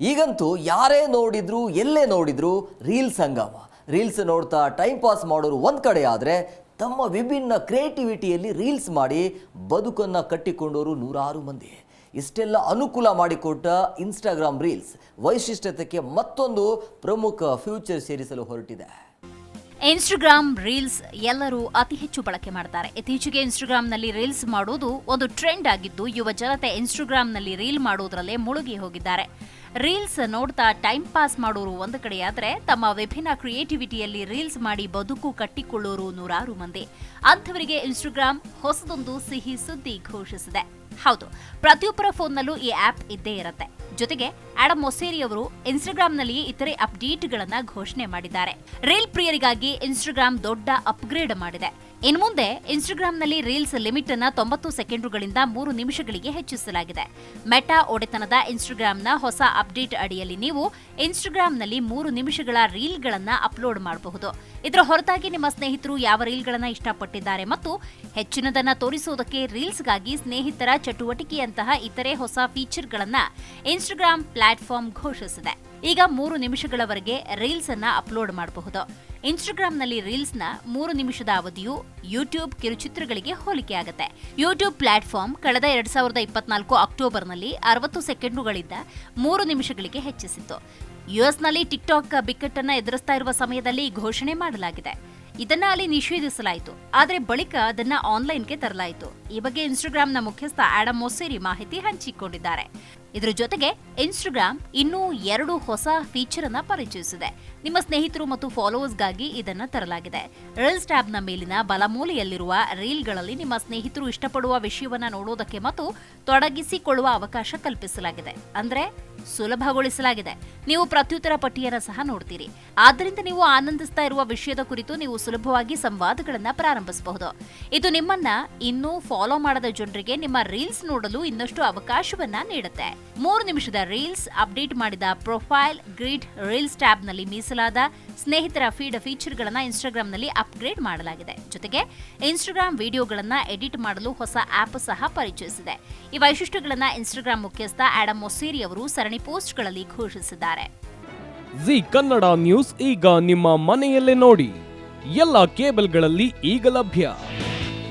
ಈಗಂತೂ ಯಾರೇ ನೋಡಿದ್ರು, ಎಲ್ಲೇ ನೋಡಿದ್ರು ರೀಲ್ಸ್ ಹಂಗಾಮ. ರೀಲ್ಸ್ ನೋಡ್ತಾ ಟೈಮ್ ಪಾಸ್ ಮಾಡೋರು ಒಂದು ಕಡೆ ಆದರೆ ತಮ್ಮ ವಿಭಿನ್ನ ಕ್ರಿಯೇಟಿವಿಟಿಯಲ್ಲಿ ರೀಲ್ಸ್ ಮಾಡಿ ಬದುಕನ್ನು ಕಟ್ಟಿಕೊಂಡವರು ನೂರಾರು ಮಂದಿ. ಇಷ್ಟೆಲ್ಲ ಅನುಕೂಲ ಮಾಡಿಕೊಟ್ಟ ಇನ್ಸ್ಟಾಗ್ರಾಮ್ ರೀಲ್ಸ್ ವೈಶಿಷ್ಟ್ಯತೆಗೆ ಮತ್ತೊಂದು ಪ್ರಮುಖ ಫ್ಯೂಚರ್ ಸೇರಿಸಲು ಹೊರಟಿದೆ. ಇನ್ಸ್ಟಾಗ್ರಾಮ್ ರೀಲ್ಸ್ ಎಲ್ಲರೂ ಅತಿ ಹೆಚ್ಚು ಬಳಕೆ ಮಾಡ್ತಾರೆ. ಇತ್ತೀಚೆಗೆ ಇನ್ಸ್ಟಾಗ್ರಾಮ್ನಲ್ಲಿ ರೀಲ್ಸ್ ಮಾಡೋದು ಒಂದು ಟ್ರೆಂಡ್ ಆಗಿದ್ದು, ಯುವ ಜನತೆ ಇನ್ಸ್ಟಾಗ್ರಾಮ್ನಲ್ಲಿ ರೀಲ್ ಮಾಡುವುದರಲ್ಲೇ ಮುಳುಗಿ ಹೋಗಿದ್ದಾರೆ. ರೀಲ್ಸ್ ನೋಡ್ತಾ ಟೈಮ್ ಪಾಸ್ ಮಾಡೋರು ಒಂದು ಕಡೆಯಾದರೆ, ತಮ್ಮ ವಿಭಿನ್ನ ಕ್ರಿಯೇಟಿವಿಟಿಯಲ್ಲಿ ರೀಲ್ಸ್ ಮಾಡಿ ಬದುಕು ಕಟ್ಟಿಕೊಳ್ಳೋರು ನೂರಾರು ಮಂದಿ. ಅಂಥವರಿಗೆ ಇನ್ಸ್ಟಾಗ್ರಾಮ್ ಹೊಸದೊಂದು ಸಿಹಿ ಸುದ್ದಿ ಘೋಷಿಸಿದೆ. ಹೌದು, ಪ್ರತಿಯೊಬ್ಬರ ಫೋನ್ನಲ್ಲೂ ಈ ಆ್ಯಪ್ ಇದ್ದೇ ಇರುತ್ತೆ. ಜೊತೆಗೆ ಆಡಮ್ ಮೊಸೇರಿ ಅವರು ಇನ್ಸ್ಟಾಗ್ರಾಂನಲ್ಲಿ ಇತರೆ ಅಪ್ಡೇಟ್ಗಳನ್ನು ಘೋಷಣೆ ಮಾಡಿದ್ದಾರೆ. ರೇಲ್ ಪ್ರಿಯರಿಗಾಗಿ ಇನ್ಸ್ಟಾಗ್ರಾಮ್ ದೊಡ್ಡ ಅಪ್ಗ್ರೇಡ್ ಮಾಡಿದೆ. ಇನ್ನು ಮುಂದೆ ಇನ್ಸ್ಟಾಗ್ರಾಂನಲ್ಲಿ ರೀಲ್ಸ್ ಲಿಮಿಟ್ ಅನ್ನು ತೊಂಬತ್ತು ಸೆಕೆಂಡುಗಳಿಂದ ಮೂರು ನಿಮಿಷಗಳಿಗೆ ಹೆಚ್ಚಿಸಲಾಗಿದೆ. ಮೆಟಾ ಒಡೆತನದ ಇನ್ಸ್ಟಾಗ್ರಾಂನ ಹೊಸ ಅಪ್ಡೇಟ್ ಅಡಿಯಲ್ಲಿ ನೀವು ಇನ್ಸ್ಟಾಗ್ರಾಂನಲ್ಲಿ ಮೂರು ನಿಮಿಷಗಳ ರೀಲ್ಗಳನ್ನು ಅಪ್ಲೋಡ್ ಮಾಡಬಹುದು. ಇದರ ಹೊರತಾಗಿ ನಿಮ್ಮ ಸ್ನೇಹಿತರು ಯಾವ ರೀಲ್ಗಳನ್ನು ಇಷ್ಟಪಟ್ಟಿದ್ದಾರೆ ಮತ್ತು ಹೆಚ್ಚಿನದನ್ನು ತೋರಿಸುವುದಕ್ಕೆ ರೀಲ್ಸ್ಗಾಗಿ ಸ್ನೇಹಿತರ ಚಟುವಟಿಕೆಯಂತಹ ಇತರೆ ಹೊಸ ಫೀಚರ್ಗಳನ್ನು ಇನ್ಸ್ಟಾಗ್ರಾಂ ಪ್ಲಾಟ್ಫಾರ್ಮ್ ಘೋಷಿಸಿದೆ. ಈಗ ಮೂರು ನಿಮಿಷಗಳವರೆಗೆ ರೀಲ್ಸ್ ಅನ್ನು ಅಪ್ಲೋಡ್ ಮಾಡಬಹುದು. ಇನ್ಸ್ಟಾಗ್ರಾಂನಲ್ಲಿ ರೀಲ್ಸ್ನ ಮೂರು ನಿಮಿಷದ ಅವಧಿಯು ಯೂಟ್ಯೂಬ್ ಕಿರುಚಿತ್ರಗಳಿಗೆ ಹೋಲಿಕೆಯಾಗುತ್ತೆ. ಯೂಟ್ಯೂಬ್ ಪ್ಲಾಟ್ಫಾರ್ಮ್ ಕಳೆದ ಎರಡ್ ಸಾವಿರದ ಇಪ್ಪತ್ನಾಲ್ಕು ಅಕ್ಟೋಬರ್ನಲ್ಲಿ ಅರವತ್ತು ಸೆಕೆಂಡುಗಳಿಂದ ಮೂರು ನಿಮಿಷಗಳಿಗೆ ಹೆಚ್ಚಿಸಿತ್ತು. ಯುಎಸ್ನಲ್ಲಿ ಟಿಕ್ಟಾಕ್ ಬಿಕ್ಕಟ್ಟನ್ನು ಎದುರಿಸ್ತಾ ಇರುವ ಸಮಯದಲ್ಲಿ ಘೋಷಣೆ ಮಾಡಲಾಗಿದೆ. ಇದನ್ನ ಅಲ್ಲಿ ನಿಷೇಧಿಸಲಾಯಿತು. ಆದರೆ ಬಳಿಕ ಅದನ್ನ ಆನ್ಲೈನ್ಗೆ ತರಲಾಯಿತು. ಈ ಬಗ್ಗೆ ಇನ್ಸ್ಟಾಗ್ರಾಂನ ಮುಖ್ಯಸ್ಥ ಆಡಮ್ ಮೊಸೇರಿ ಮಾಹಿತಿ ಹಂಚಿಕೊಂಡಿದ್ದಾರೆ. ಇದರ ಜೊತೆಗೆ ಇನ್ಸ್ಟಾಗ್ರಾಮ್ ಇನ್ನೂ ಎರಡು ಹೊಸ ಫೀಚರ್ ಅನ್ನ ಪರಿಚಯಿಸಿದೆ. ನಿಮ್ಮ ಸ್ನೇಹಿತರು ಮತ್ತು ಫಾಲೋವರ್ಸ್ಗಾಗಿ ಇದನ್ನು ತರಲಾಗಿದೆ. ರೀಲ್ಸ್ ಟ್ಯಾಬ್ನ ಮೇಲಿನ ಬಲಮೂಲೆಯಲ್ಲಿರುವ ರೀಲ್ಗಳಲ್ಲಿ ನಿಮ್ಮ ಸ್ನೇಹಿತರು ಇಷ್ಟಪಡುವ ವಿಷಯವನ್ನ ನೋಡೋದಕ್ಕೆ ಮತ್ತು ತೊಡಗಿಸಿಕೊಳ್ಳುವ ಅವಕಾಶ ಕಲ್ಪಿಸಲಾಗಿದೆ. ಅಂದ್ರೆ ಸುಲಭಗೊಳಿಸಲಾಗಿದೆ. ನೀವು ಪ್ರತ್ಯುತ್ತರ ಪಟ್ಟಿಯನ್ನು ಸಹ ನೋಡ್ತೀರಿ. ಆದ್ದರಿಂದ ನೀವು ಆನಂದಿಸ್ತಾ ಇರುವ ವಿಷಯದ ಕುರಿತು ನೀವು ಸುಲಭವಾಗಿ ಸಂವಾದಗಳನ್ನು ಪ್ರಾರಂಭಿಸಬಹುದು. ಇದು ನಿಮ್ಮನ್ನ ಇನ್ನೂ ಫಾಲೋ ಮಾಡದ ಜನರಿಗೆ ನಿಮ್ಮ ರೀಲ್ಸ್ ನೋಡಲು ಇನ್ನಷ್ಟು ಅವಕಾಶವನ್ನ ನೀಡುತ್ತೆ. ಮೂರು ನಿಮಿಷದ ರೀಲ್ಸ್ ಅಪ್ಡೇಟ್ ಮಾಡಿದ ಪ್ರೊಫೈಲ್ ಗ್ರಿಡ್ ರೀಲ್ಸ್ ಟ್ಯಾಬ್ನಲ್ಲಿ ಸ್ನೇಹಿತರ ಫೀಡ್ ಫೀಚರ್ಗಳನ್ನು ಇನ್ಸ್ಟಾಗ್ರಾಂನಲ್ಲಿ ಅಪ್ಗ್ರೇಡ್ ಮಾಡಲಾಗಿದೆ. ಜೊತೆಗೆ ಇನ್ಸ್ಟಾಗ್ರಾಂ ವಿಡಿಯೋಗಳನ್ನು ಎಡಿಟ್ ಮಾಡಲು ಹೊಸ ಆಪ್ ಸಹ ಪರಿಚಯಿಸಿದೆ. ಈ ವೈಶಿಷ್ಟ್ಯಗಳನ್ನು ಇನ್ಸ್ಟಾಗ್ರಾಂ ಮುಖ್ಯಸ್ಥ ಆಡಮ್ ಮೊಸೇರಿ ಅವರು ಸರಣಿ ಪೋಸ್ಟ್ಗಳಲ್ಲಿ ಘೋಷಿಸಿದ್ದಾರೆ. ಜಿ ಕನ್ನಡ ನ್ಯೂಸ್ ಈಗ ನಿಮ್ಮ ಮನೆಯಲ್ಲೇ ನೋಡಿ. ಎಲ್ಲ ಕೇಬಲ್ಗಳಲ್ಲಿ ಈಗ ಲಭ್ಯ.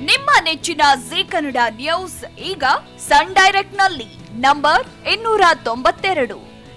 ನಿಮ್ಮ ನೆಚ್ಚಿನ ಜಿ ಕನ್ನಡ ನ್ಯೂಸ್ ಈಗ ಸನ್ ಡೈರೆಕ್ಟ್ನಲ್ಲಿ ನಂಬರ್ ಇನ್ನೂರ ತೊಂಬತ್ತೆರಡು.